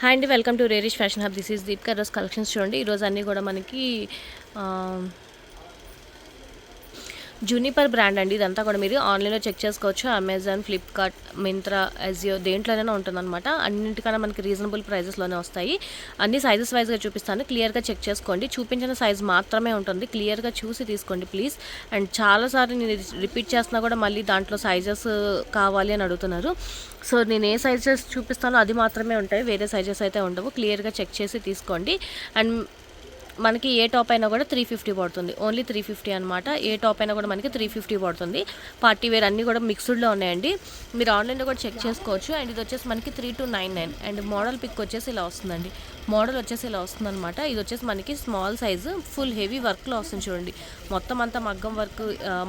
Hi అండి welcome to Rerish fashion hub. This is Deep రోజు collections చూడండి. ఈరోజు అన్నీ కూడా మనకి జూనిపర్ బ్రాండ్ అండి ఇదంతా కూడా మీరు ఆన్లైన్లో చెక్ చేసుకోవచ్చు. అమెజాన్ ఫ్లిప్కార్ట్ మింత్రా అజియో దేంట్లోనైనా ఉంటుందన్నమాట. అన్నింటికన్నా మనకి రీజనబుల్ ప్రైజెస్లోనే వస్తాయి. అన్ని సైజెస్ వైజ్గా చూపిస్తాను. క్లియర్గా చెక్ చేసుకోండి. చూపించిన సైజ్ మాత్రమే ఉంటుంది. క్లియర్గా చూసి తీసుకోండి ప్లీజ్ అండ్ చాలాసార్లు నేను రిపీట్ చేస్తున్నా కూడా మళ్ళీ దాంట్లో సైజెస్ కావాలి అని అడుగుతున్నారు. సో నేను ఏ సైజెస్ చూపిస్తానో అది మాత్రమే ఉంటాయి. వేరే సైజెస్ అయితే ఉండవు. క్లియర్గా చెక్ చేసి తీసుకోండి. అండ్ మనకి ఏ టాప్ అయినా కూడా త్రీ ఫిఫ్టీ పడుతుంది. ఓన్లీ త్రీ ఫిఫ్టీ అనమాట ఏ టాప్ అయినా కూడా మనకి త్రీ ఫిఫ్టీ పడుతుంది. పార్టీ వేర్ అన్నీ కూడా మిక్స్డ్లో ఉన్నాయండి. మీరు ఆన్లైన్లో కూడా చెక్ చేసుకోవచ్చు. అండ్ ఇది వచ్చేసి మనకి three two nine nine and model pic వచ్చేసి ఇలా వస్తుందండి. మోడల్ వచ్చేసి ఇలా వస్తుంది అనమాట ఇది వచ్చేసి మనకి స్మాల్ సైజు ఫుల్ హెవీ వర్క్లో వస్తుంది చూడండి. మొత్తం అంతా మగ్గం వర్క్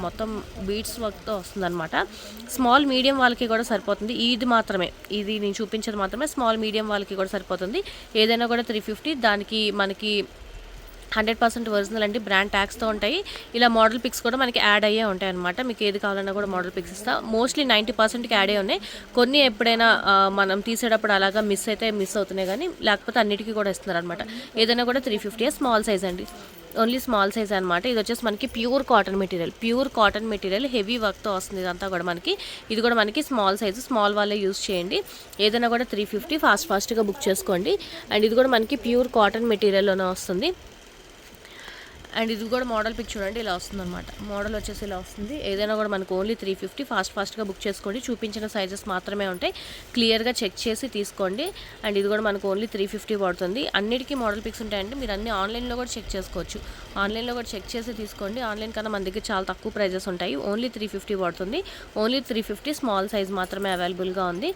మొత్తం బీడ్స్ వర్క్తో వస్తుంది అనమాట స్మాల్ మీడియం వాళ్ళకి కూడా సరిపోతుంది. ఇది మాత్రమే. ఇది నేను చూపించేది మాత్రమే. స్మాల్ మీడియం వాళ్ళకి కూడా సరిపోతుంది. ఏదైనా కూడా త్రీ ఫిఫ్టీ దానికి మనకి హండ్రెడ్ పర్సెంట్ ఒరిజినల్ అండి. బ్రాండ్ ట్యాక్స్తో ఉంటాయి. ఇలా మోడల్ పిక్స్ కూడా మనకి యాడ్ అయ్యే ఉంటాయి అనమాట మీకు ఏది కావాలన్నా కూడా మోడల్ పిక్స్ ఇస్తా. మోస్ట్లీ నైంటీ పర్సెంట్కి యాడ్ అయ్యి ఉన్నాయి. కొన్ని ఎప్పుడైనా మనం తీసేటప్పుడు అలాగా మిస్ అయితే మిస్ అవుతున్నాయి కానీ లేకపోతే అన్నిటికీ కూడా ఇస్తున్నారు అనమాట ఏదైనా కూడా త్రీ ఫిఫ్టీ స్మాల్ సైజ్ అండి. ఓన్లీ స్మాల్ సైజ్ అనమాట ఇది వచ్చేసి మనకి pure cotton material. Pure cotton material heavy వర్క్తో వస్తుంది ఇదంతా కూడా మనకి. ఇది కూడా మనకి స్మాల్ సైజు. స్మాల్ వాళ్ళే యూస్ చేయండి. ఏదైనా కూడా త్రీ ఫిఫ్టీ ఫాస్ట్ ఫాస్ట్గా బుక్ చేసుకోండి. అండ్ ఇది కూడా మనకి ప్యూర్ కాటన్ మెటీరియల్లోనే వస్తుంది. అండ్ ఇది కూడా మోడల్ పిక్ చూడండి ఇలా వస్తుంది అనమాట మోడల్ వచ్చేసి ఇలా వస్తుంది. ఏదైనా కూడా మనకు ఓన్లీ త్రీ ఫిఫ్టీ ఫాస్ట్ ఫాస్ట్గా బుక్ చేసుకోండి. చూపించిన సైజెస్ మాత్రమే ఉంటాయి. క్లియర్గా చెక్ చేసి తీసుకోండి. అండ్ ఇది కూడా మనకు ఓన్లీ త్రీ ఫిఫ్టీ పడుతుంది. అన్నిటికీ మోడల్ పిక్స్ ఉంటాయండి. మీరు అన్ని ఆన్లైన్లో కూడా చెక్ చేసుకోవచ్చు. ఆన్లైన్లో కూడా చెక్ చేసి తీసుకోండి. ఆన్లైన్ కన్నా మన దగ్గర చాలా తక్కువ ప్రైజెస్ ఉంటాయి. ఓన్లీ త్రీ ఫిఫ్టీ పడుతుంది. Only three fifty small size మాత్రమే అవైలబుల్గా ఉంది.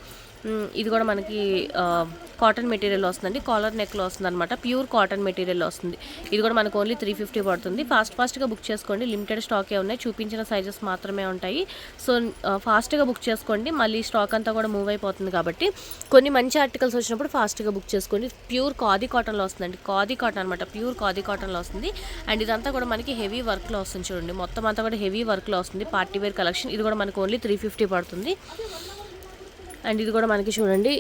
ఇది కూడా మనకి కాటన్ మెటీరియల్ వస్తుందండి. కాలర్ నెక్లో వస్తుంది అనమాట ప్యూర్ కాటన్ మెటీరియల్ వస్తుంది. ఇది కూడా మనకు ఓన్లీ త్రీ ఫిఫ్టీ పడుతుంది. ఫాస్ట్ ఫాస్ట్గా బుక్ చేసుకోండి. లిమిటెడ్ స్టాకే ఉన్నాయి. చూపించిన సైజెస్ మాత్రమే ఉంటాయి. సో ఫాస్ట్గా బుక్ చేసుకోండి. మళ్ళీ స్టాక్ అంతా కూడా మూవ్ అయిపోతుంది కాబట్టి కొన్ని మంచి ఆర్టికల్స్ వచ్చినప్పుడు ఫాస్ట్గా బుక్ చేసుకోండి. ప్యూర్ కాదీ కాటన్లో వస్తుందండి. కాదీ కాటన్ అనమాట ప్యూర్ కాదీ కాటన్లో వస్తుంది. అండ్ ఇదంతా కూడా మనకి హెవీ వర్క్లో వస్తుంది చూడండి. మొత్తం అంతా కూడా హెవీ వర్క్లో వస్తుంది. పార్టీ వేర్ కలెక్షన్ ఇది కూడా మనకు ఓన్లీ త్రీ ఫిఫ్టీ పడుతుంది. అండ్ ఇది కూడా మనకి చూడండి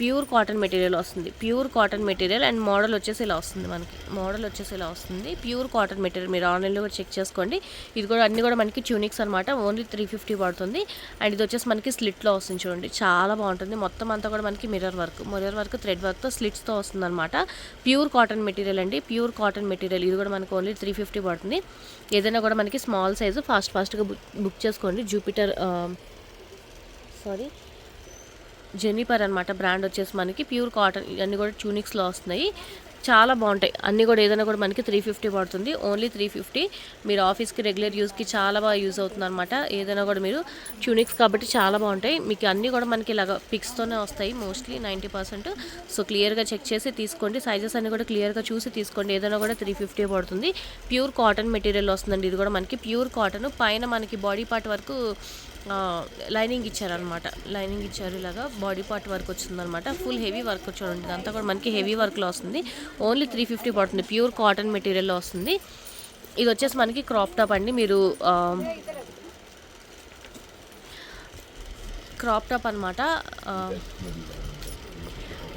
ప్యూర్ కాటన్ మెటీరియల్ వస్తుంది. Pure cotton material and model వచ్చేసి ఇలా వస్తుంది మనకి. మోడల్ వచ్చేసి ఇలా వస్తుంది. ప్యూర్ కాటన్ మెటీరియల్ మీరు ఆన్లైన్లో కూడా చెక్ చేసుకోండి. ఇది కూడా అన్ని కూడా మనకి ట్యూనిక్స్ అనమాట ఓన్లీ త్రీ ఫిఫ్టీ పడుతుంది. అండ్ ఇది వచ్చేసి మనకి స్లిట్లో వస్తుంది చూడండి. చాలా బాగుంటుంది. మొత్తం అంతా కూడా మనకి mirror work mirror work thread వర్క్తో స్లిట్స్తో వస్తుంది అనమాట ప్యూర్ కాటన్ మెటీరియల్ అండి. Pure cotton material. ఇది కూడా మనకి ఓన్లీ త్రీ ఫిఫ్టీ పడుతుంది. ఏదైనా కూడా మనకి స్మాల్ సైజు ఫాస్ట్ ఫాస్ట్గా బుక్ బుక్ చేసుకోండి. జూపిటర్ సారీ జెనిపర్ అనమాట బ్రాండ్ వచ్చేసి మనకి ప్యూర్ కాటన్ ఇవన్నీ కూడా ట్యూనిక్స్లో వస్తున్నాయి. చాలా బాగుంటాయి. అన్నీ కూడా ఏదైనా కూడా మనకి త్రీ ఫిఫ్టీ పడుతుంది. ఓన్లీ త్రీ ఫిఫ్టీ మీరు ఆఫీస్కి రెగ్యులర్ యూస్కి చాలా బాగా యూజ్ అవుతుంది అనమాట ఏదైనా కూడా మీరు ట్యూనిక్స్ కాబట్టి చాలా బాగుంటాయి. మీకు అన్నీ కూడా మనకి ఇలాగ పిక్స్తోనే వస్తాయి మోస్ట్లీ నైంటీ పర్సెంట్ సో క్లియర్గా చెక్ చేసి తీసుకోండి. సైజెస్ అన్నీ కూడా క్లియర్గా చూసి తీసుకోండి. ఏదైనా కూడా త్రీ ఫిఫ్టీ పడుతుంది. ప్యూర్ కాటన్ మెటీరియల్ వస్తుందండి. ఇది కూడా మనకి ప్యూర్ కాటన్ పైన మనకి బాడీ పార్ట్ వరకు లైనింగ్ ఇచ్చారనమాట లైనింగ్ ఇచ్చారు ఇలాగా. బాడీ పార్ట్ వర్క్ వచ్చిందనమాట ఫుల్ హెవీ వర్క్ చూడండి. ఇదంతా కూడా మనకి హెవీ వర్క్లో వస్తుంది. ఓన్లీ త్రీ ఫిఫ్టీ పడుతుంది. ప్యూర్ కాటన్ మెటీరియల్లో వస్తుంది. ఇది వచ్చేసి మనకి క్రాప్ టాప్ అండి. మీరు క్రాప్ టాప్ అనమాట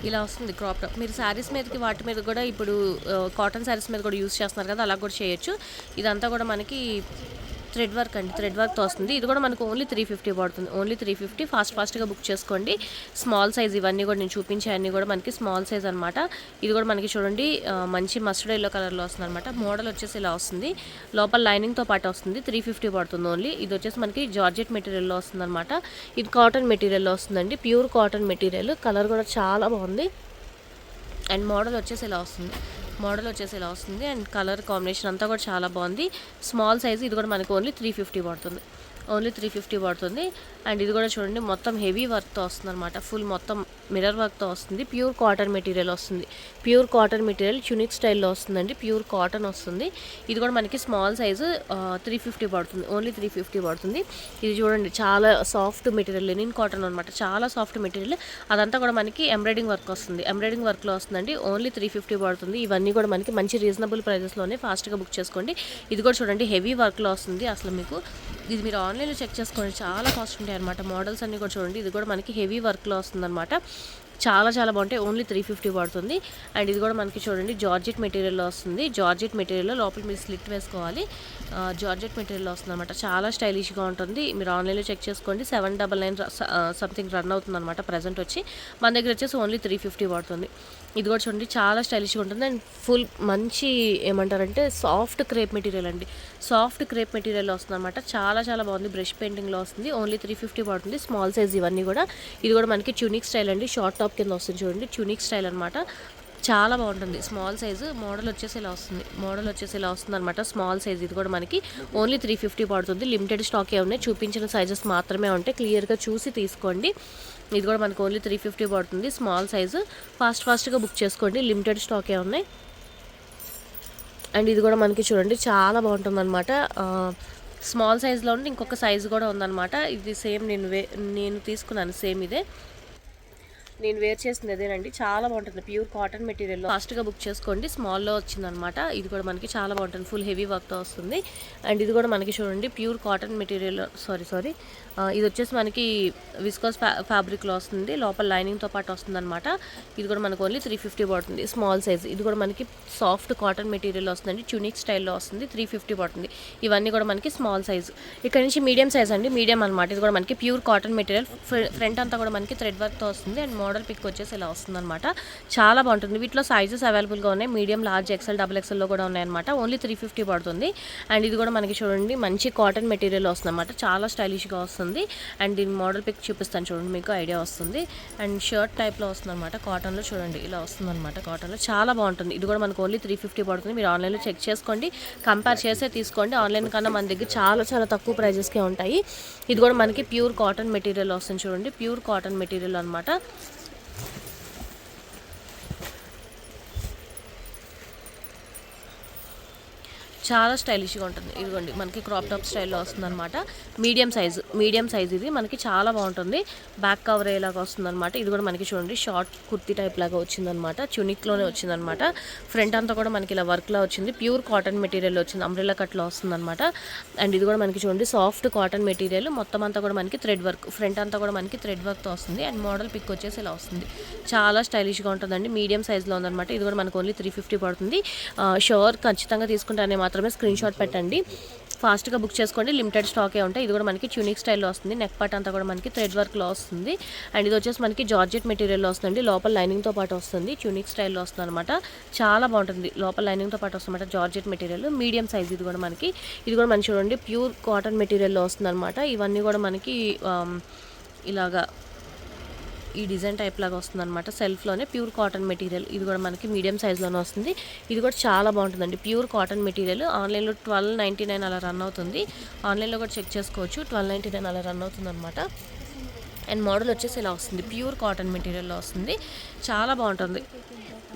ఇలా వస్తుంది క్రాప్ టాప్. మీరు శారీస్ మీదకి వాటి మీద కూడా ఇప్పుడు కాటన్ శారీస్ మీద కూడా యూస్ చేస్తున్నారు కదా అలా కూడా చేయొచ్చు. ఇదంతా కూడా మనకి థ్రెడ్ వర్క్ అండి థ్రెడ్ వర్క్తో వస్తుంది. ఇది కూడా మనకు ఓన్లీ త్రీ ఫిఫ్టీ పడుతుంది. ఓన్లీ త్రీ ఫిఫ్టీ ఫాస్ట్ ఫాస్ట్గా బుక్ చేసుకోండి. స్మాల్ సైజ్ ఇవన్నీ కూడా నేను చూపించే అన్నీ కూడా మనకి స్మాల్ సైజ్ అనమాట ఇది కూడా మనకి చూడండి మంచి మస్టర్డ్ ఎల్లో కలర్లో వస్తుంది అనమాట మోడల్ వచ్చేసి ఇలా వస్తుంది. లోపల లైనింగ్తో పాటు వస్తుంది. త్రీ ఫిఫ్టీ పడుతుంది ఓన్లీ. ఇది వచ్చేసి మనకి జార్జెట్ మెటీరియల్లో వస్తుంది అనమాట ఇది కాటన్ మెటీరియల్లో వస్తుందండి. Pure cotton material. కలర్ కూడా చాలా బాగుంది. అండ్ మోడల్ వచ్చేసి ఇలా వస్తుంది. మోడల్ వచ్చేసి ఇలా వస్తుంది. అండ్ కలర్ కాంబినేషన్ అంతా కూడా చాలా బాగుంది. స్మాల్ సైజ్ ఇది కూడా మనకు ఓన్లీ త్రీ ఫిఫ్టీ పడుతుంది. ఓన్లీ త్రీ ఫిఫ్టీ పడుతుంది. అండ్ ఇది కూడా చూడండి మొత్తం హెవీ వర్క్తో వస్తుంది అనమాట ఫుల్ మొత్తం మిర్రర్ వర్క్తో వస్తుంది. ప్యూర్ కాటన్ మెటీరియల్ వస్తుంది. ప్యూర్ కాటన్ మెటీరియల్ చునిక్ స్టైల్లో వస్తుందండి. ప్యూర్ కాటన్ వస్తుంది. ఇది కూడా మనకి స్మాల్ సైజు త్రీ ఫిఫ్టీ పడుతుంది. ఓన్లీ త్రీ ఫిఫ్టీ పడుతుంది. ఇది చూడండి చాలా సాఫ్ట్ మెటీరియల్ లెనిన్ కాటన్ అనమాట చాలా సాఫ్ట్ మెటీరియల్. అదంతా కూడా మనకి ఎంబ్రాయిడింగ్ వర్క్ వస్తుంది. ఎంబ్రాయిడింగ్ వర్క్లో వస్తుందండి. ఓన్లీ త్రీ ఫిఫ్టీ పడుతుంది. ఇవన్నీ కూడా మనకి మంచి రీజనబుల్ ప్రైజెస్లోనే ఫాస్ట్గా బుక్ చేసుకోండి. ఇది కూడా చూడండి హెవీ వర్క్లో వస్తుంది. అసలు మీకు ఇది మీరు ఆన్లైన్లో చెక్ చేసుకోండి. చాలా కాస్ట్ ఉంటాయి అనమాట మోడల్స్ అన్నీ కూడా చూడండి. ఇది కూడా మనకి హెవీ వర్క్లో వస్తుందన్నమాట. చాలా చాలా బాగుంటాయి. ఓన్లీ త్రీ ఫిఫ్టీ పడుతుంది. అండ్ ఇది కూడా మనకి చూడండి. జార్జెట్ మెటీరియల్లో వస్తుంది. జార్జెట్ మెటీరియల్లో లోపల మీరు స్లిట్ వేసుకోవాలి. జార్జెట్ మెటీరియల్లో వస్తుంది అనమాట చాలా స్టైలిష్గా ఉంటుంది. మీరు ఆన్లైన్లో చెక్ చేసుకోండి. Seven double nine something run అవుతుంది అనమాట ప్రజెంట్ వచ్చి మన దగ్గర వచ్చేసి ఓన్లీ త్రీ ఫిఫ్టీ పడుతుంది. ఇది కూడా చూడండి చాలా స్టైలిష్గా ఉంటుంది. అండ్ ఫుల్ మంచి ఏమంటారంటే సాఫ్ట్ క్రేప్ మెటీరియల్ అండి. సాఫ్ట్ క్రేప్ మెటీరియల్ వస్తుంది అనమాట చాలా చాలా బాగుంది. బ్రష్ పెయింటింగ్లో వస్తుంది. ఓన్లీ త్రీ ఫిఫ్టీ పడుతుంది. స్మాల్ సైజ్ ఇవన్నీ కూడా. ఇది కూడా మనకి ట్యూనిక్ స్టైల్ అండి. షార్ట్ టాప్ కింద వస్తుంది చూడండి. ట్యూనిక్ స్టైల్ అనమాట చాలా బాగుంటుంది. స్మాల్ సైజు మోడల్ వచ్చేసి ఇలా వస్తుంది. మోడల్ వచ్చేసి ఇలా వస్తుంది అనమాట స్మాల్ సైజ్ ఇది కూడా మనకి ఓన్లీ త్రీ ఫిఫ్టీ పడుతుంది. లిమిటెడ్ స్టాకే ఉన్నాయి. చూపించిన సైజెస్ మాత్రమే ఉంటాయి క్లియర్గా చూసి తీసుకోండి. ఇది కూడా మనకు ఓన్లీ త్రీ ఫిఫ్టీ పడుతుంది. స్మాల్ సైజు ఫాస్ట్ ఫాస్ట్గా బుక్ చేసుకోండి. లిమిటెడ్ స్టాకే ఉన్నాయి. అండ్ ఇది కూడా మనకి చూడండి చాలా బాగుంటుంది అనమాట స్మాల్ సైజులో ఉండి ఇంకొక సైజు కూడా ఉందన్నమాట. ఇది సేమ్ నేను వే నేను తీసుకున్నాను సేమ్ ఇదే. నేను వేర్ చేసింది అదేనండి. చాలా బాగుంటుంది. ప్యూర్ కాటన్ మెటీరియల్లో. ఫాస్ట్గా బుక్ చేసుకోండి. స్మాల్లో వచ్చిందనమాట. ఇది కూడా మనకి చాలా బాగుంటుంది. ఫుల్ హెవీ వర్క్తో వస్తుంది. అండ్ ఇది కూడా మనకి చూడండి. Pure cotton material. Sorry sorry. ఇది వచ్చేసి మనకి విస్కోస్ ఫ్యా ఫ్యాబ్రిక్లో వస్తుంది. లోపల లైనింగ్తో పాటు వస్తుంది అనమాట ఇది కూడా మనకు ఓన్లీ త్రీ ఫిఫ్టీ పడుతుంది. Small size. ఇది కూడా మనకి సాఫ్ట్ కాటన్ మెటీరియల్ వస్తుందండి. చునిక్ స్టైల్లో వస్తుంది. త్రీ ఫిఫ్టీ పడుతుంది. ఇవన్నీ కూడా మనకి స్మాల్ సైజ్. ఇక్కడ నుంచి మీడియం సైజ్ అండి. మీడియం అనమాట. ఇది కూడా మనకి ప్యూర్ కాటన్ మెటీరియల్. ఫ్రంట్ అంతా కూడా మనకి థ్రెడ్ వర్క్తో వస్తుంది. అండ్ మోడల్ మోడల్ పిక్ వచ్చేసి ఇలా వస్తుందన్నమాట. చాలా బాగుంటుంది. వీటిలో సైజెస్ అవైలబుల్గా ఉన్నాయి. మీడియం లార్జ్ ఎక్సెల్ డబుల్ ఎక్సెల్లో కూడా ఉన్నాయన్నమాట. ఓన్లీ త్రీ ఫిఫ్టీ పడుతుంది. అండ్ ఇది కూడా మనకి చూడండి మంచి కాటన్ మెటీరియల్ వస్తుంది అనమాట చాలా స్టైలిష్గా వస్తుంది. అండ్ దీని మోడల్ పిక్ చూపిస్తాను చూడండి మీకు ఐడియా వస్తుంది. అండ్ షర్ట్ టైప్లో వస్తుంది అనమాట కాటన్లో చూడండి ఇలా వస్తుందన్నమాట కాటన్లో చాలా బాగుంటుంది. ఇది కూడా మనకు ఓన్లీ త్రీ ఫిఫ్టీ పడుతుంది. మీరు ఆన్లైన్లో చెక్ చేసుకోండి. కంపేర్ చేసే తీసుకోండి. ఆన్లైన్ కన్నా మన దగ్గర చాలా చాలా తక్కువ ప్రైజెస్కే ఉంటాయి. ఇది కూడా మనకి ప్యూర్ కాటన్ మెటీరియల్ వస్తుంది చూడండి. ప్యూర్ కాటన్ మెటీరియల్ అనమాట చాలా స్టైలిష్గా ఉంటుంది. ఇదిగోండి మనకి క్రాప్ టాప్ స్టైల్లో వస్తుంది అనమాట మీడియం సైజు మీడియం సైజ్ ఇది. మనకి చాలా బాగుంటుంది. బ్యాక్ కవర్ అయ్యేలాగా వస్తుంది అనమాట ఇది కూడా మనకి చూడండి షార్ట్ కుర్తీ టైప్ లాగా వచ్చిందనమాట చునిక్లోనే వచ్చిందనమాట ఫ్రంట్ అంతా కూడా మనకి ఇలా వర్క్లా వచ్చింది. ప్యూర్ కాటన్ మెటీరియల్ వచ్చింది. అంబ్రెల్లా కట్లో వస్తుంది అనమాట అండ్ ఇది కూడా మనకి చూడండి సాఫ్ట్ కాటన్ మెటీరియల్. మొత్తం అంతా కూడా మనకి థ్రెడ్ వర్క్ ఫ్రంట్ అంతా కూడా మనకి థ్రెడ్ వర్క్తో వస్తుంది. అండ్ మోడల్ పిక్ వచ్చేసి ఇలా వస్తుంది. చాలా స్టైలిష్గా ఉంటుందండి. మీడియం సైజ్లో ఉందన్నమాట. ఇది కూడా మనకు ఓన్లీ త్రీ ఫిఫ్టీ పడుతుంది. షోర్ ఖచ్చితంగా తీసుకుంటానే మాత్రమే స్క్రీన్ షాట్ పెట్టండి. ఫాస్ట్గా బుక్ చేసుకోండి. లిమిటెడ్ స్టాకే ఉంటాయి. ఇది కూడా మనకి ట్యూనిక్ స్టైల్లో వస్తుంది. నెక్ పార్ట్ అంతా కూడా మనకి థ్రెడ్ వర్క్లో వస్తుంది. అండ్ ఇది వచ్చేసి మనకి జార్జెట్ మెటీరియల్లో వస్తుంది లోపల లైనింగ్తో పాటు వస్తుంది. ట్యూనిక్ స్టైల్లో వస్తుంది అనమాట చాలా బాగుంటుంది. లోపల లైనింగ్తో పాటు వస్తుందన్నమాట జార్జెట్ మెటీరియల్ మీడియం సైజ్ ఇది కూడా మనకి. ఇది కూడా మనం చూడండి ప్యూర్ కాటన్ మెటీరియల్లో వస్తుంది అనమాట ఇవన్నీ కూడా మనకి um, ఇలాగా ఈ డిజైన్ టైప్ లాగా వస్తుంది అనమాట సెల్ఫ్లోనే ప్యూర్ కాటన్ మెటీరియల్ ఇది కూడా మనకి మీడియం సైజ్లోనే వస్తుంది. ఇది కూడా చాలా బాగుంటుందండి. ప్యూర్ కాటన్ మెటీరియల్ ఆన్లైన్లో ట్వెల్వ్ నైంటీ నైన్ అలా రన్ అవుతుంది. ఆన్లైన్లో కూడా చెక్ చేసుకోవచ్చు. ట్వెల్వ్ నైంటీ నైన్ అలా రన్ అవుతుంది అనమాట అండ్ మోడల్ వచ్చేసి ఇలా వస్తుంది. ప్యూర్ కాటన్ మెటీరియల్లో వస్తుంది. చాలా బాగుంటుంది.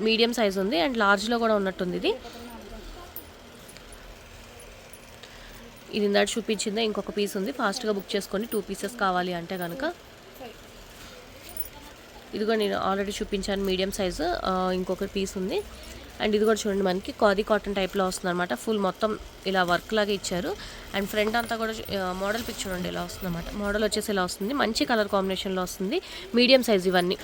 మీడియం సైజ్ ఉంది అండ్ లార్జ్లో కూడా ఉన్నట్టుంది ఇది. ఇది ఇందాక చూపించిందే. ఇంకొక పీస్ ఉంది. ఫాస్ట్గా బుక్ చేసుకొని టూ పీసెస్ కావాలి అంటే కనుక ఇదిగో నేను ఆల్రెడీ చూపించాను మీడియం సైజు ఇంకొక పీస్ ఉంది. అండ్ ఇది కూడా చూడండి మనకి కాది కాటన్ టైప్లో వస్తుంది అనమాట ఫుల్ మొత్తం ఇలా వర్క్ లాగా ఇచ్చారు. అండ్ ఫ్రంట్ అంతా కూడా మోడల్ పిక్ చూడండి ఇలా వస్తుంది అనమాట మోడల్ వచ్చేసి ఇలా వస్తుంది. మంచి కలర్ కాంబినేషన్లో వస్తుంది. మీడియం సైజ్ ఇవన్నీ.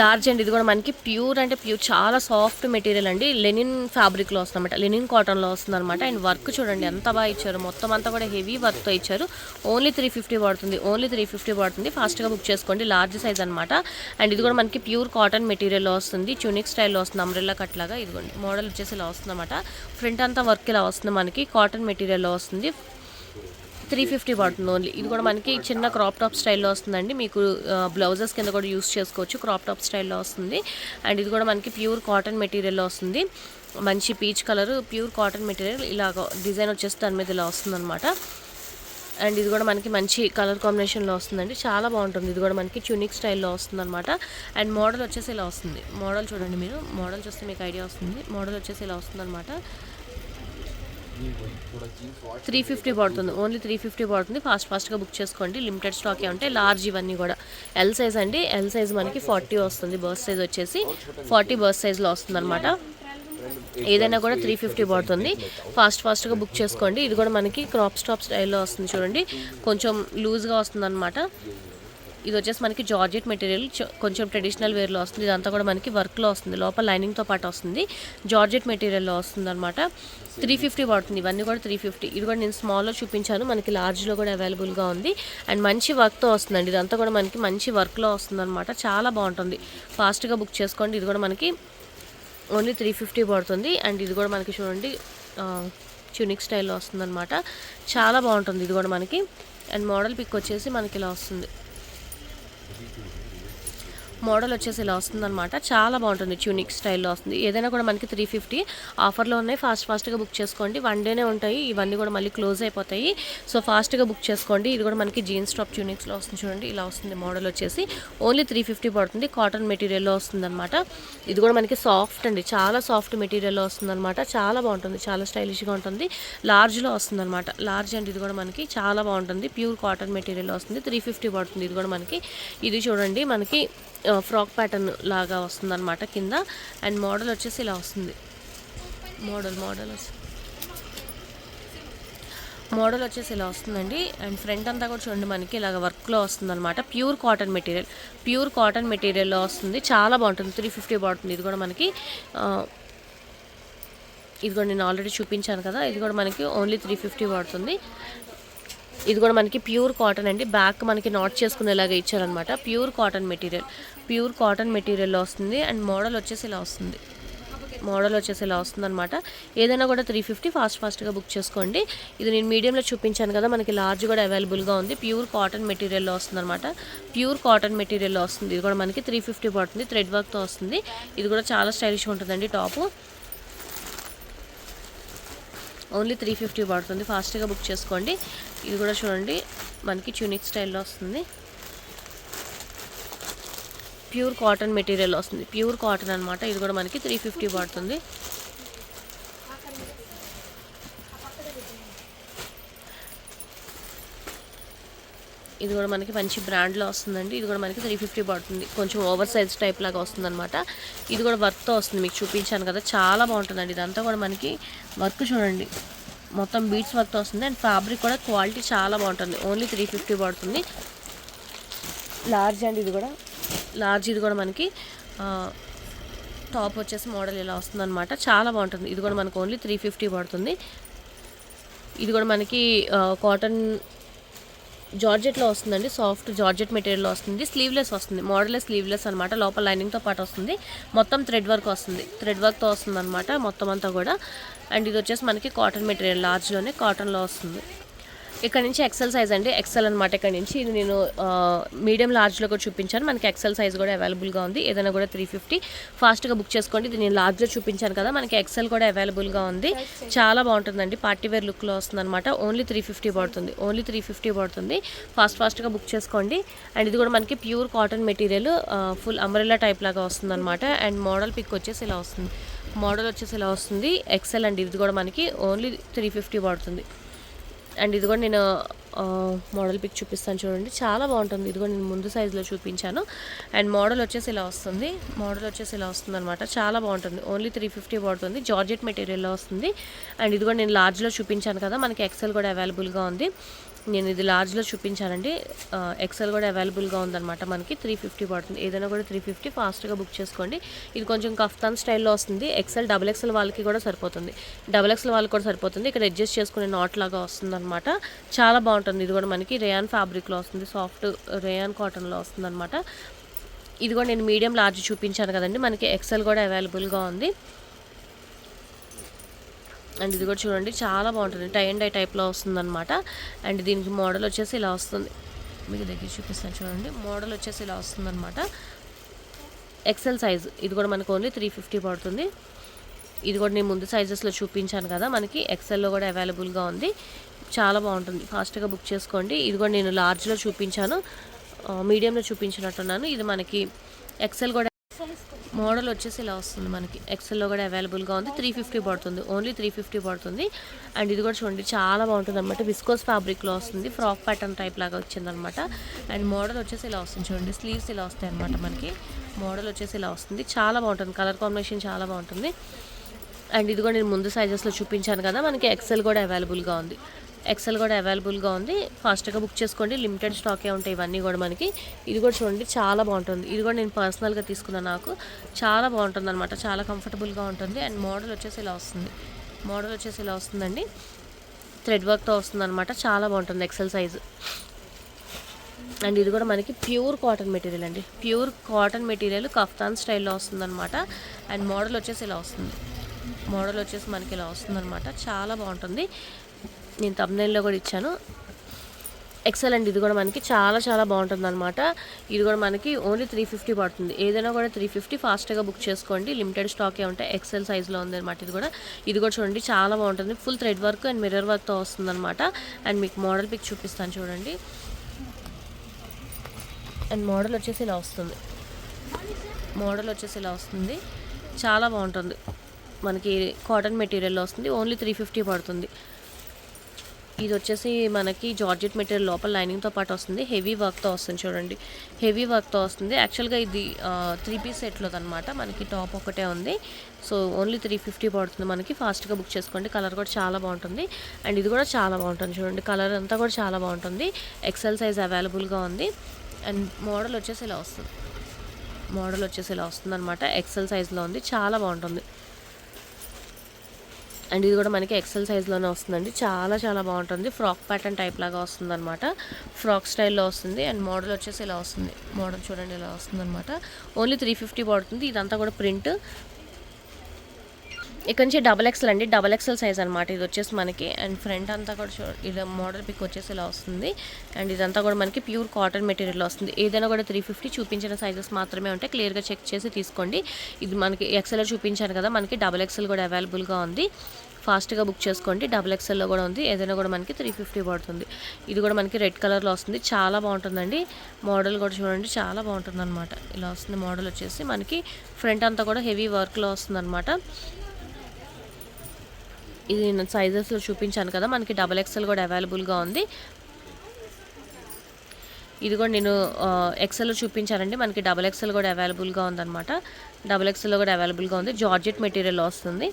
లార్జ్ అండ్ ఇది కూడా మనకి ప్యూర్ అంటే ప్యూర్ చాలా సాఫ్ట్ మెటీరియల్ అండి. లెనిన్ ఫ్యాబ్రిక్లో వస్తుంది అనమాట లెనిన్ కాటన్లో వస్తుంది అనమాట అండ్ వర్క్ చూడండి ఎంత బాగా ఇచ్చారు. మొత్తం అంతా కూడా హెవీ వర్క్తో ఇచ్చారు. ఓన్లీ త్రీ ఫిఫ్టీ పడుతుంది. ఓన్లీ త్రీ ఫిఫ్టీ పడుతుంది. ఫాస్ట్గా బుక్ చేసుకోండి. లార్జ్ సైజ్ అనమాట అండ్ ఇది కూడా మనకి ప్యూర్ కాటన్ మెటీరియల్లో వస్తుంది. చునిక్ స్టైల్లో వస్తుంది. అంబ్రెల్లా కట్లాగా ఇది. ఇదిగోండి మోడల్ వచ్చేసి ఇలా వస్తుందన్నమాట. ఫ్రంట్ అంతా వర్క్ ఇలా వస్తుంది మనకి. కాటన్ మెటీరియల్లో వస్తుంది. త్రీ ఫిఫ్టీ పడుతుంది ఓన్లీ. ఇది కూడా మనకి చిన్న క్రాప్ టాప్ స్టైల్లో వస్తుందండి. మీకు బ్లౌజెస్ కింద కూడా యూస్ చేసుకోవచ్చు. క్రాప్ టాప్ స్టైల్లో వస్తుంది. అండ్ ఇది కూడా మనకి ప్యూర్ కాటన్ మెటీరియల్లో వస్తుంది. మంచి peach colour pure cotton material. ఇలాగ డిజైన్ వచ్చేసి దాని మీద ఇలా వస్తుంది అనమాట అండ్ ఇది కూడా మనకి మంచి కలర్ కాంబినేషన్లో వస్తుందండి. చాలా బాగుంటుంది. ఇది కూడా మనకి చునిక్ స్టైల్లో వస్తుంది అనమాట అండ్ మోడల్ వచ్చేసి ఇలా వస్తుంది. మోడల్ చూడండి మీరు. మోడల్ చూస్తే మీకు ఐడియా వస్తుంది. మోడల్ వచ్చేసి ఇలా వస్తుంది అనమాట త్రీ ఫిఫ్టీ పడుతుంది. ఓన్లీ త్రీ ఫిఫ్టీ పడుతుంది. ఫాస్ట్ ఫాస్ట్గా బుక్ చేసుకోండి. లిమిటెడ్ స్టాకే ఉంటాయి లార్జ్ ఇవన్నీ కూడా. ఎల్ సైజ్ అండి. ఎల్ సైజ్ మనకి ఫార్టీ వస్తుంది. బర్త్ సైజ్ వచ్చేసి ఫార్టీ బర్త్ సైజ్లో వస్తుంది అనమాట ఏదైనా కూడా త్రీ ఫిఫ్టీ పడుతుంది. ఫాస్ట్ ఫాస్ట్గా బుక్ చేసుకోండి. ఇది కూడా మనకి క్రాప్ స్టాప్ స్టైల్లో వస్తుంది చూడండి. కొంచెం లూజ్గా వస్తుంది అనమాట ఇది వచ్చేసి మనకి జార్జెట్ మెటీరియల్ కొంచెం ట్రెడిషనల్ వేర్లో వస్తుంది. ఇదంతా కూడా మనకి వర్క్లో వస్తుంది. లోపల లైనింగ్తో పాటు వస్తుంది. జార్జెట్ మెటీరియల్లో వస్తుంది అనమాట త్రీ ఫిఫ్టీ పడుతుంది. ఇవన్నీ కూడా త్రీ ఫిఫ్టీ ఇది కూడా నేను స్మాల్లో చూపించాను. మనకి లార్జ్లో కూడా అవైలబుల్గా ఉంది. అండ్ మంచి వర్క్తో వస్తుందండి. ఇదంతా కూడా మనకి మంచి వర్క్లో వస్తుంది అనమాట చాలా బాగుంటుంది. ఫాస్ట్గా బుక్ చేసుకోండి. ఇది కూడా మనకి ఓన్లీ త్రీ ఫిఫ్టీ పడుతుంది. అండ్ ఇది కూడా మనకి చూడండి ట్యూనిక్ స్టైల్లో వస్తుందన్నమాట. చాలా బాగుంటుంది ఇది కూడా మనకి. అండ్ మోడల్ పిక్ వచ్చేసి మనకి ఇలా వస్తుంది. మోడల్ వచ్చేసి ఇలా వస్తుందన్నమాట. చాలా బాగుంటుంది ట్యూనిక్ స్టైల్లో వస్తుంది. ఏదైనా కూడా మనకి త్రీ ఫిఫ్టీ ఆఫర్లో ఉన్నాయి. ఫాస్ట్ ఫాస్ట్గా బుక్ చేసుకోండి. వన్ డేనే ఉంటాయి. ఇవన్నీ కూడా మళ్ళీ క్లోజ్ అయిపోతాయి. సో ఫాస్ట్గా బుక్ చేసుకోండి. ఇది కూడా మనకి జీన్స్ టాప్ ట్యూనిక్స్లో వస్తుంది చూడండి. ఇలా వస్తుంది మోడల్ వచ్చేసి. ఓన్లీ త్రీ ఫిఫ్టీ పడుతుంది. కాటన్ మెటీరియల్లో వస్తుంది అనమాట ఇది కూడా మనకి సాఫ్ట్ అండి. చాలా సాఫ్ట్ మెటీరియల్లో వస్తుంది అనమాట చాలా బాగుంటుంది. చాలా స్టైలిష్గా ఉంటుంది. లార్జ్లో వస్తుంది అనమాట లార్జ్ అండ్ ఇది కూడా మనకి చాలా బాగుంటుంది. ప్యూర్ కాటన్ మెటీరియల్ వస్తుంది. త్రీ ఫిఫ్టీ పడుతుంది. ఇది కూడా మనకి. ఇది చూడండి. మనకి ఫ్రాక్ ప్యాటర్న్ లాగా వస్తుంది అనమాట కింద. అండ్ మోడల్ వచ్చేసి ఇలా వస్తుంది. మోడల్ మోడల్ వస్తుంది మోడల్ వచ్చేసి ఇలా వస్తుందండి. అండ్ ఫ్రంట్ అంతా కూడా చూడండి మనకి ఇలాగ వర్క్లో వస్తుంది అనమాట pure cotton material. Pure cotton మెటీరియల్లో వస్తుంది. చాలా బాగుంటుంది. త్రీ ఫిఫ్టీ పడుతుంది ఇది కూడా మనకి ఇది కూడా నేను ఆల్రెడీ చూపించాను కదా. ఇది కూడా మనకి ఓన్లీ త్రీ ఫిఫ్టీ పడుతుంది. ఇది కూడా మనకి ప్యూర్ కాటన్ అండి. బ్యాక్ మనకి నాట్ చేసుకునేలాగా ఇచ్చారనమాట pure cotton material. Pure cotton మెటీరియల్లో వస్తుంది. అండ్ మోడల్ వచ్చేసి ఇలా వస్తుంది. మోడల్ వచ్చేసి ఇలా వస్తుంది అనమాట ఏదైనా కూడా త్రీ ఫిఫ్టీ ఫాస్ట్ ఫాస్ట్గా బుక్ చేసుకోండి. ఇది నేను మీడియంలో చూపించాను కదా మనకి లార్జ్ కూడా అవైలబుల్గా ఉంది. ప్యూర్ కాటన్ మెటీరియల్లో వస్తుంది అనమాట ప్యూర్ కాటన్ మెటీరియల్లో వస్తుంది. ఇది కూడా మనకి త్రీ ఫిఫ్టీ పడుతుంది. థ్రెడ్ వర్క్తో వస్తుంది. ఇది కూడా చాలా స్టైలిష్గా ఉంటుందండి టాపు. ఓన్లీ త్రీ ఫిఫ్టీ పడుతుంది. ఫాస్ట్గా బుక్ చేసుకోండి. ఇది కూడా చూడండి. మనకి చునిక్ స్టైల్లో వస్తుంది. ప్యూర్ కాటన్ మెటీరియల్ వస్తుంది. ప్యూర్ కాటన్ అనమాట ఇది కూడా మనకి త్రీ ఫిఫ్టీ పడుతుంది. ఇది కూడా మనకి మంచి బ్రాండ్లో వస్తుందండి. ఇది కూడా మనకి త్రీ ఫిఫ్టీ పడుతుంది. కొంచెం ఓవర్ సైజ్ టైప్ లాగా వస్తుంది అనమాట ఇది కూడా వర్క్తో వస్తుంది. మీకు చూపించాను కదా చాలా బాగుంటుందండి. ఇదంతా కూడా మనకి వర్క్ చూడండి. మొత్తం బీట్స్ వర్క్తో వస్తుంది. అండ్ ఫ్యాబ్రిక్ కూడా క్వాలిటీ చాలా బాగుంటుంది. ఓన్లీ త్రీ ఫిఫ్టీ పడుతుంది. లార్జ్ అండ్ ఇది కూడా. లార్జ్ ఇది కూడా మనకి టాప్ వచ్చేసి మోడల్ ఇలా వస్తుందన్నమాట. చాలా బాగుంటుంది. ఇది కూడా మనకు ఓన్లీ త్రీ ఫిఫ్టీ పడుతుంది. ఇది కూడా మనకి కాటన్ జార్జెట్లో వస్తుందండి సాఫ్ట్ జార్జెట్ మెటీరియల్లో వస్తుంది స్లీవ్లెస్ వస్తుంది మోడల్ స్లీవ్లెస్ అనమాట లోపల లైనింగ్తో పాటు వస్తుంది మొత్తం థ్రెడ్ వర్క్ వస్తుంది థ్రెడ్ వర్క్తో వస్తుంది అనమాట మొత్తం అంతా కూడా. అండ్ ఇది వచ్చేసి మనకి కాటన్ మెటీరియల్ లార్జ్లోనే కాటన్లో వస్తుంది. ఇక్కడ నుంచి ఎక్సెల్ సైజ్ అండి. ఎక్సెల్ అనమాట ఇక్కడ నుంచి. ఇది నేను మీడియం లార్జ్లో కూడా చూపించాను. మనకి ఎక్సెల్ సైజ్ కూడా అవైలబుల్గా ఉంది. ఏదైనా కూడా త్రీ ఫిఫ్టీ ఫాస్ట్గా బుక్ చేసుకోండి. ఇది నేను లార్జ్లో చూపించాను కదా. మనకి ఎక్సెల్ కూడా అవైలబుల్గా ఉంది. చాలా బాగుంటుందండి. పార్టీ వేర్ లుక్లో వస్తుంది అనమాట ఓన్లీ త్రీ ఫిఫ్టీ పడుతుంది. ఓన్లీ త్రీ ఫిఫ్టీ పడుతుంది. ఫాస్ట్ ఫాస్ట్గా బుక్ చేసుకోండి. అండ్ ఇది కూడా మనకి pure cotton material full umbrella type లాగా వస్తుంది అనమాట అండ్ మోడల్ పిక్ వచ్చేసి ఇలా వస్తుంది. మోడల్ వచ్చేసి ఇలా వస్తుంది. ఎక్సెల్ అండి. ఇది కూడా మనకి ఓన్లీ త్రీ ఫిఫ్టీ పడుతుంది. అండ్ ఇది కూడా నేను మోడల్ పిక్ చూపిస్తాను చూడండి. చాలా బాగుంటుంది. ఇది కూడా నేను ముందు సైజులో చూపించాను. అండ్ మోడల్ వచ్చేసి ఇలా వస్తుంది. మోడల్ వచ్చేసి ఇలా వస్తుంది అనమాట చాలా బాగుంటుంది. ఓన్లీ త్రీ ఫిఫ్టీ పడుతుంది. జార్జెట్ మెటీరియల్లో వస్తుంది. అండ్ ఇది కూడా నేను లార్జ్లో చూపించాను కదా. మనకి ఎక్సెల్ కూడా అవైలబుల్గా ఉంది. నేను ఇది లార్జ్లో చూపించానండి. ఎక్సెల్ కూడా అవైలబుల్గా ఉందన్నమాట మనకి. త్రీ ఫిఫ్టీ పడుతుంది. ఏదైనా కూడా త్రీ ఫిఫ్టీ ఫాస్ట్గా బుక్ చేసుకోండి. ఇది కొంచెం కఫ్తాన్ స్టైల్లో వస్తుంది. ఎక్సెల్ డబుల్ ఎక్సెల్ వాళ్ళకి కూడా సరిపోతుంది. డబుల్ ఎక్సెల్ వాళ్ళకి కూడా సరిపోతుంది. ఇక్కడ అడ్జస్ట్ చేసుకునే నాట్ లాగా వస్తుంది అనమాట చాలా బాగుంటుంది. ఇది కూడా మనకి రేయాన్ ఫ్యాబ్రిక్లో వస్తుంది. సాఫ్ట్ రేయాన్ కాటన్లో వస్తుంది అనమాట ఇది కూడా నేను మీడియం లార్జ్ చూపించాను కదండి. మనకి ఎక్సెల్ కూడా అవైలబుల్గా ఉంది. అండ్ ఇది కూడా చూడండి చాలా బాగుంటుంది. టై అండ్ డై టైప్లో వస్తుందన్నమాట. అండ్ దీనికి మోడల్ వచ్చేసి ఇలా వస్తుంది. మీకు దగ్గర చూపిస్తాను చూడండి. మోడల్ వచ్చేసి ఇలా వస్తుందన్నమాట. ఎక్సెల్ సైజ్ ఇది కూడా మనకు ఓన్లీ త్రీ ఫిఫ్టీ పడుతుంది. ఇది కూడా నేను ముందు సైజెస్లో చూపించాను కదా మనకి ఎక్సెల్లో కూడా అవైలబుల్గా ఉంది. చాలా బాగుంటుంది. ఫాస్ట్గా బుక్ చేసుకోండి. ఇది కూడా నేను లార్జ్లో చూపించాను. మీడియంలో చూపించినట్టున్నాను. ఇది మనకి ఎక్సెల్ కూడా మోడల్ వచ్చేసి ఇలా వస్తుంది మనకి. ఎక్సెల్లో కూడా అవైలబుల్గా ఉంది. త్రీ ఫిఫ్టీ పడుతుంది. ఓన్లీ త్రీ ఫిఫ్టీ పడుతుంది. అండ్ ఇది కూడా చూడండి చాలా బాగుంటుంది అనమాట విస్కోస్ ఫ్యాబ్రిక్లో వస్తుంది. ఫ్రాక్ ప్యాటర్న్ టైప్ లాగా వచ్చిందనమాట అండ్ మోడల్ వచ్చేసి ఇలా వస్తుంది చూడండి. స్లీవ్స్ ఇలా వస్తాయి అనమాట మనకి. మోడల్ వచ్చేసి ఇలా వస్తుంది. చాలా బాగుంటుంది. కలర్ కాంబినేషన్ చాలా బాగుంటుంది. అండ్ ఇది కూడా నేను ముందు సైజెస్లో చూపించాను కదా మనకి ఎక్సెల్ కూడా అవైలబుల్గా ఉంది. ఎక్సెల్ కూడా అవైలబుల్గా ఉంది. ఫాస్ట్గా బుక్ చేసుకోండి. లిమిటెడ్ స్టాకే ఉంటాయి ఇవన్నీ కూడా మనకి. ఇది కూడా చూడండి చాలా బాగుంటుంది. ఇది కూడా నేను పర్సనల్గా తీసుకున్నాను నాకు. చాలా బాగుంటుంది అనమాట చాలా కంఫర్టబుల్గా ఉంటుంది. అండ్ మోడల్ వచ్చేసి ఇలా వస్తుంది. మోడల్ వచ్చేసి ఇలా వస్తుందండి. థ్రెడ్ వర్క్తో వస్తుంది అనమాట చాలా బాగుంటుంది ఎక్సెల్ సైజు అండ్ ఇది కూడా మనకి ప్యూర్ కాటన్ మెటీరియల్ అండి. ప్యూర్ కాటన్ మెటీరియల్ కఫ్తాన్ స్టైల్లో వస్తుందన్నమాట. అండ్ మోడల్ వచ్చేసి ఇలా వస్తుంది. మోడల్ వచ్చేసి మనకి ఇలా వస్తుందన్నమాట. చాలా బాగుంటుంది. నేను తమ్నైల్లో కూడా ఇచ్చాను. ఎక్సెల్ ఇది కూడా మనకి చాలా చాలా బాగుంటుంది అనమాట ఇది కూడా మనకి ఓన్లీ త్రీ ఫిఫ్టీ పడుతుంది. ఏదైనా కూడా త్రీ ఫిఫ్టీ ఫాస్ట్గా బుక్ చేసుకోండి. లిమిటెడ్ స్టాకే ఉంటాయి ఎక్సెల్ సైజ్లో ఉంది అనమాట ఇది కూడా. ఇది కూడా చూడండి చాలా బాగుంటుంది. Full thread work and mirror వర్క్తో వస్తుంది అనమాట అండ్ మీకు మోడల్ పిక్ చూపిస్తాను చూడండి. అండ్ మోడల్ వచ్చేసి ఇలా వస్తుంది. మోడల్ వచ్చేసి ఇలా వస్తుంది. చాలా బాగుంటుంది. మనకి కాటన్ మెటీరియల్లో వస్తుంది. ఓన్లీ త్రీ ఫిఫ్టీ పడుతుంది. ఇది వచ్చేసి మనకి జార్జెట్ మెటీరియల్ లోపల లైనింగ్తో పాటు వస్తుంది. హెవీ వర్క్తో వస్తుంది చూడండి. హెవీ వర్క్తో వస్తుంది. యాక్చువల్గా ఇది త్రీ పీస్ సెట్లో అనమాట మనకి టాప్ ఒకటే ఉంది. సో ఓన్లీ త్రీ ఫిఫ్టీ పడుతుంది మనకి. ఫాస్ట్గా బుక్ చేసుకోండి. కలర్ కూడా చాలా బాగుంటుంది. అండ్ ఇది కూడా చాలా బాగుంటుంది చూడండి. కలర్ అంతా కూడా చాలా బాగుంటుంది. ఎక్సెల్ సైజ్ అవైలబుల్గా ఉంది. అండ్ మోడల్ వచ్చేసి ఇలా వస్తుంది. మోడల్ వచ్చేసి ఇలా వస్తుంది అనమాట ఎక్సెల్ సైజ్లో ఉంది. చాలా బాగుంటుంది. అండ్ ఇది కూడా మనకి ఎక్సెల్ సైజ్లోనే వస్తుందండి. చాలా చాలా బాగుంటుంది. ఫ్రాక్ ప్యాటర్న్ టైప్ లాగా వస్తుందన్నమాట. ఫ్రాక్ స్టైల్లో వస్తుంది. అండ్ మోడల్ వచ్చేసి ఇలా వస్తుంది. మోడల్ చూడండి ఇలా వస్తుందన్నమాట. ఓన్లీ త్రీ ఫిఫ్టీ పడుతుంది. ఇదంతా కూడా ప్రింట్ ఇక్కడ నుంచి డబల్ ఎక్స్ఎల్ అండి. డబల్ ఎక్స్ఎల్ సైజ్ అనమాట ఇది వచ్చేసి మనకి. అండ్ ఫ్రంట్ అంతా కూడా చూ ఇది మోడల్ పిక్ వచ్చేసి ఇలా వస్తుంది. అండ్ ఇదంతా కూడా మనకి ప్యూర్ కాటన్ మెటీరియల్ వస్తుంది. ఏదైనా కూడా త్రీ ఫిఫ్టీ చూపించిన సైజెస్ మాత్రమే ఉంటాయి క్లియర్గా చెక్ చేసి తీసుకోండి. ఇది మనకి ఎక్సెల్ చూపించాను కదా మనకి డబల్ ఎక్స్ఎల్ కూడా అవైలబుల్గా ఉంది. ఫాస్ట్గా బుక్ చేసుకోండి. డబుల్ ఎక్స్ఎల్లో కూడా ఉంది. ఏదైనా కూడా మనకి త్రీ ఫిఫ్టీ పడుతుంది. ఇది కూడా మనకి రెడ్ కలర్లో వస్తుంది. చాలా బాగుంటుందండి. మోడల్ కూడా చూడండి. చాలా బాగుంటుంది అనమాట ఇలా వస్తుంది మోడల్ వచ్చేసి. మనకి ఫ్రంట్ అంతా కూడా హెవీ వర్క్లో వస్తుంది అనమాట ఇది నేను సైజెస్లో చూపించాను కదా. మనకి డబల్ ఎక్స్ఎల్ కూడా అవైలబుల్గా ఉంది. ఇది కూడా నేను ఎక్సెల్లో చూపించానండి. మనకి డబల్ ఎక్సెల్ కూడా అవైలబుల్గా ఉందన్నమాట. డబల్ ఎక్సెల్లో కూడా అవైలబుల్గా ఉంది. జార్జెట్ మెటీరియల్ వస్తుంది.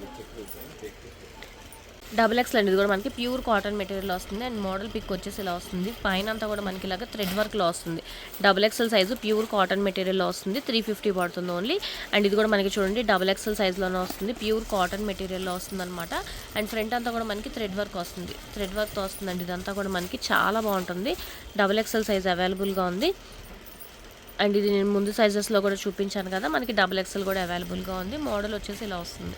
డబుల్ ఎక్స్ అండి ఇది కూడా మనకి. ప్యూర్ కాటన్ మెటీరియల్ వస్తుంది. అండ్ మోడల్ పిక్ వచ్చేసి ఇలా వస్తుంది. పైన అంతా కూడా మనకి ఇలాగ థ్రెడ్ వర్క్లో వస్తుంది. Double XL size pure cotton మెటీరియల్లో వస్తుంది. త్రీ ఫిఫ్టీ పడుతుంది ఓన్లీ. అండ్ ఇది కూడా మనకి చూడండి డబుల్ ఎక్స్ఎల్ సైజులోనే వస్తుంది. ప్యూర్ కాటన్ మెటీరియల్లో వస్తుంది అనమాట అండ్ ఫ్రంట్ అంతా కూడా మనకి థ్రెడ్ వర్క్ వస్తుంది. థ్రెడ్ వర్క్తో వస్తుందండి ఇదంతా కూడా మనకి చాలా బాగుంటుంది. డబుల్ ఎక్స్ఎల్ సైజ్ అవైలబుల్గా ఉంది. అండ్ ఇది నేను ముందు సైజెస్లో కూడా చూపించాను కదా. మనకి డబుల్ ఎక్స్ఎల్ కూడా అవైలబుల్గా ఉంది. మోడల్ వచ్చేసి ఇలా వస్తుంది.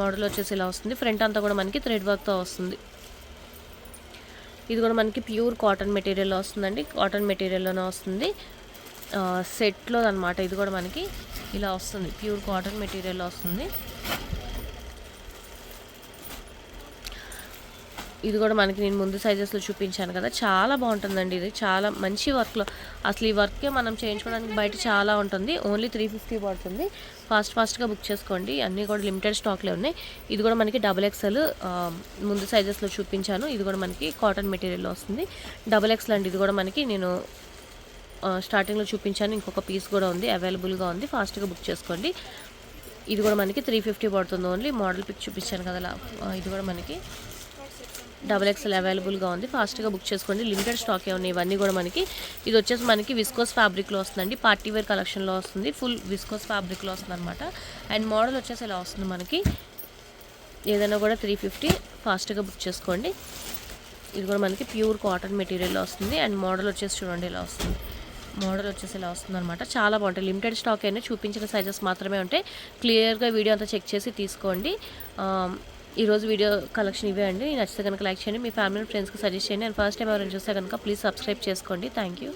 మోడల్ వచ్చేసి ఇలా వస్తుంది. ఫ్రంట్ అంతా కూడా మనకి థ్రెడ్ వర్క్తో వస్తుంది. ఇది కూడా మనకి ప్యూర్ కాటన్ మెటీరియల్లో వస్తుందండి. కాటన్ మెటీరియల్లోనే వస్తుంది. సెట్లో అనమాట ఇది కూడా మనకి ఇలా వస్తుంది. ప్యూర్ కాటన్ మెటీరియల్లో వస్తుంది. ఇది కూడా మనకి నేను ముందు సైజెస్లో చూపించాను కదా. చాలా బాగుంటుందండి ఇది. చాలా మంచి వర్క్లో అసలు ఈ వర్కే మనం చేయించుకోవడానికి బయట చాలా ఉంటుంది. ఓన్లీ త్రీ ఫిఫ్టీ పడుతుంది. ఫాస్ట్ ఫాస్ట్గా బుక్ చేసుకోండి. అన్నీ కూడా లిమిటెడ్ స్టాక్లే ఉన్నాయి. ఇది కూడా మనకి డబుల్ ఎక్స్ఎల్ ముందు సైజెస్లో చూపించాను. ఇది కూడా మనకి కాటన్ మెటీరియల్లో వస్తుంది. డబుల్ ఎక్స్ఎల్ అండి. ఇది కూడా మనకి నేను స్టార్టింగ్లో చూపించాను. ఇంకొక పీస్ కూడా ఉంది. అవైలబుల్గా ఉంది. ఫాస్ట్గా బుక్ చేసుకోండి. ఇది కూడా మనకి త్రీ ఫిఫ్టీ పడుతుంది. ఓన్లీ మోడల్ పిక్ చూపించాను కదా ఇది కూడా మనకి డబల్ ఎక్స్ఎల్ అవైలబుల్గా ఉంది. ఫాస్ట్గా బుక్ చేసుకోండి. లిమిటెడ్ స్టాక్ ఉన్నాయి. ఇవన్నీ కూడా మనకి ఇది వచ్చేసి మనకి విస్కోస్ ఫ్యాబ్రిక్లో వస్తుందండి. పార్టీ వేర్ కలెక్షన్లో వస్తుంది. ఫుల్ విస్కోస్ ఫ్యాబ్రిక్లో వస్తుంది అనమాట అండ్ మోడల్ వచ్చేసి ఇలా వస్తుంది మనకి. ఏదైనా కూడా త్రీ ఫిఫ్టీ ఫాస్ట్గా బుక్ చేసుకోండి. ఇది కూడా మనకి ప్యూర్ కాటన్ మెటీరియల్లో వస్తుంది. అండ్ మోడల్ వచ్చేసి చూడండి ఇలా వస్తుంది. మోడల్ వచ్చేసి ఇలా వస్తుంది అనమాట చాలా బాగుంటాయి. లిమిటెడ్ స్టాక్ అయినా చూపించిన సైజెస్ మాత్రమే ఉంటాయి. క్లియర్గా వీడియో అంతా చెక్ చేసి తీసుకోండి. ఈరోజు వీడియో కలెక్షన్ ఇవే అండి. నచ్చితే కనుక లైక్ చేయండి. మీ ఫ్యామిలీ ఫ్రెండ్స్కి సజెస్ట్ చేయండి. అండ్ ఫస్ట్ టైం ఎవరైనా చూస్తే కనుక ప్లీజ్ సబ్స్క్రైబ్ చేసుకోండి. Thank you.